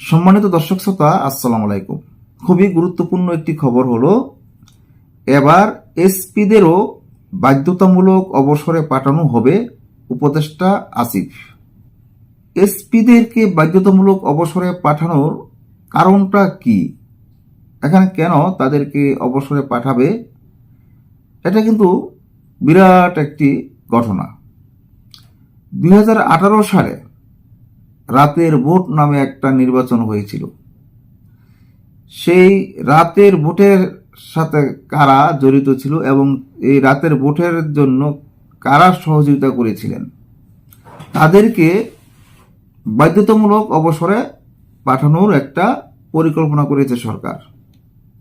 সম্মানিত দর্শক শ্রোতা, আসসালামু আলাইকুম। খুবই গুরুত্বপূর্ণ একটি খবর হলো, এবার এসপিদেরও বাধ্যতামূলক অবসরে পাঠানো হবে উপদেষ্টা আসিফ। এসপিদেরকে বাধ্যতামূলক অবসরে পাঠানোর কারণটা কি? এখানে কেন তাদেরকে অবসরে পাঠাবে? এটা কিন্তু বিরাট একটি ঘটনা। দুই হাজার আঠারো সালে রাতের ভোট নামে একটা নির্বাচন হয়েছিল। সেই রাতের ভোটের সাথে কারা জড়িত ছিল এবং এই রাতের ভোটের জন্য কারা সহযোগিতা করেছিলেন, তাদেরকে বাধ্যতামূলক অবসরে পাঠানোর একটা পরিকল্পনা করেছে সরকার।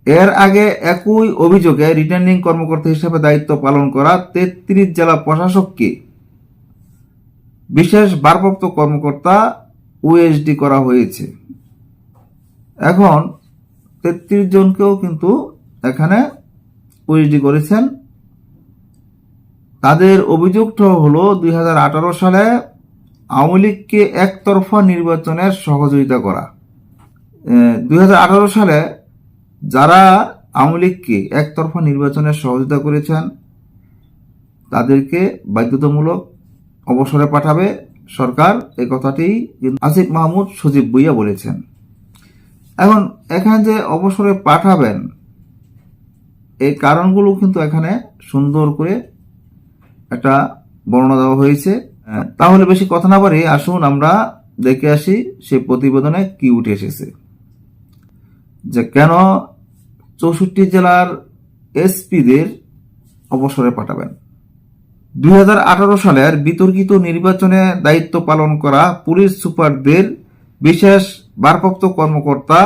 এর আগে একই অভিযোগে রিটার্নিং কর্মকর্তা হিসেবে দায়িত্ব পালন করা তেত্রিশ জেলা প্রশাসককে বিশেষ ভারপ্রাপ্ত কর্মকর্তা ওএসডি করা হয়েছে। এখন তেত্রিশ জনকেও কিন্তু এখানে ওএসডি করেছেন। তাদের অভিযোগটা হলো, দুই হাজার আঠারো সালে আওয়ামী লীগকে একতরফা নির্বাচনের সহযোগিতা করা। দুই হাজার আঠারো সালে যারা আওয়ামী লীগকে একতরফা নির্বাচনের সহযোগিতা করেছেন, তাদেরকে বাধ্যতামূলক অবসরে পাঠাবে। সরকার এই কথাটি আসিফ মাহমুদ সজীব বইয়া বলেছেন। এখন এখানে যে অবসরে পাঠাবেন, এই কারণগুলো কিন্তু এখানে সুন্দর করে একটা বর্ণনা দেওয়া হয়েছে। তাহলে বেশি কথা না পারি আসুন আমরা দেখে আসি সে প্রতিবেদনে কি উঠে এসেছে। যে কেন চৌষট্টি জেলার এসপিদের অবসরে পাঠাবেন? দুই হাজার আঠারো সালের বিতর্কিত নির্বাচনে দায়িত্ব পালন করা পুলিশ সুপারদের বিশেষ ভারপ্রাপ্ত কর্মকর্তা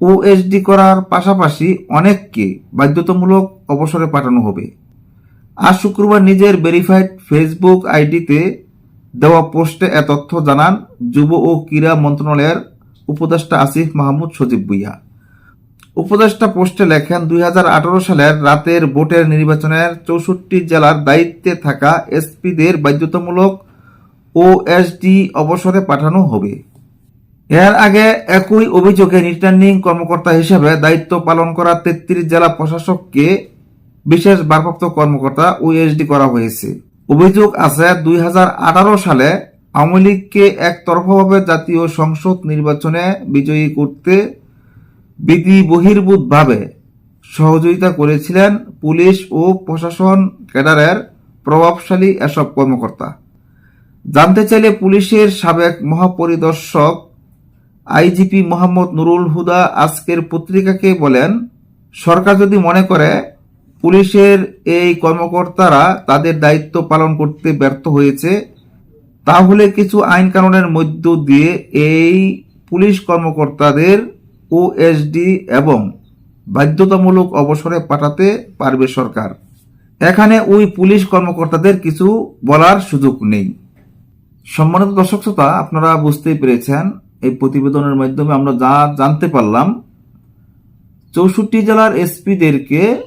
ওএসডি করার পাশাপাশি অনেককে বাধ্যতামূলক অবসরে পাঠানো হবে। আজ শুক্রবার নিজের ভেরিফাইড ফেসবুক আইডিতে দেওয়া পোস্টে এ তথ্য জানান যুব ও ক্রীড়া মন্ত্রণালয়ের উপদেষ্টা আসিফ মাহমুদ সজীব ভুইয়া। উপদেষ্টা পোস্টে লেখেন, দুই হাজার আঠারো সালের রাতের ভোটের নির্বাচনের চৌষট্টি জেলার দায়িত্বে থাকা এসপিদের বাধ্যতামূলক ওএসডি অবসরে পাঠানো হবে। এর আগে একই অভিযোগে রিটার্নিং কর্মকর্তা হিসেবে দায়িত্ব পালন করা তেত্রিশ জেলা প্রশাসককে বিশেষ ভারপ্রাপ্ত কর্মকর্তা ওএসডি করা হয়েছে। অভিযোগ আছে, দুই হাজার আঠারো সালে আওয়ামী লীগকে একতরফাভাবে জাতীয় সংসদ নির্বাচনে বিজয়ী করতে বিধি বহির্ভূতভাবে সহযোগিতা করেছিলেন পুলিশ ও প্রশাসন ক্যাডারের প্রভাবশালী এসব কর্মকর্তা। জানতে চাইলে পুলিশের সাবেক মহাপরিদর্শক আইজিপি মোহাম্মদ নুরুল হুদা আজকের পত্রিকাকে বলেন, সরকার যদি মনে করে, পুলিশের এই কর্মকর্তারা তাদের দায়িত্ব পালন করতে ব্যর্থ হয়েছে, তাহলে কিছু আইন কানুনের মধ্য দিয়ে এই পুলিশ কর্মকর্তাদের ওএসডি এবং বাধ্যতামূলক অবসরে পাঠাতে পারবে সরকার। এখানে ওই পুলিশ কর্মকর্তাদের কিছু বলার সুযোগ নেই। সম্মানিত দর্শক শ্রোতা, আপনারা বুঝতেই পেরেছেন, এই প্রতিবেদনের মাধ্যমে আমরা যা জানতে পারলাম, চৌষট্টি জেলার এসপিদেরকে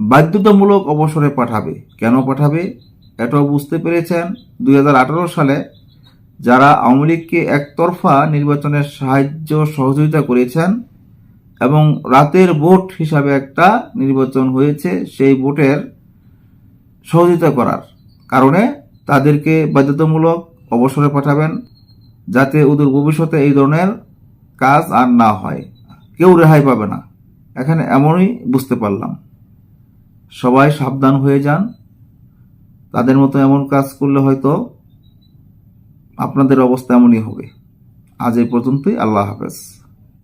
বাধ্যতামূলক অবসরে পাঠাবে। কেন পাঠাবে? এটাও বুঝতে পেরেছেন দু হাজার আঠারো সালে যারা আওয়ামী লীগকে একতরফা নির্বাচনের সাহায্য সহযোগিতা করেছেন এবং রাতের ভোট হিসাবে একটা নির্বাচন হয়েছে, সেই ভোটের সহযোগিতা করার কারণে তাদেরকে বাধ্যতামূলক অবসরে পাঠাবেন যাতে ওদের ভবিষ্যতে এই ধরনের কাজ আর না হয়। কেউ রেহাই পাবে না। এখানে এমনই বুঝতে পারলাম। সবাই সাবধান হয়ে যান। তাদের মতো এমন কাজ করলে হয়তো আপনাদের অবস্থা এমনই হবে। আজ এই পর্যন্তই আল্লাহ হাফেজ।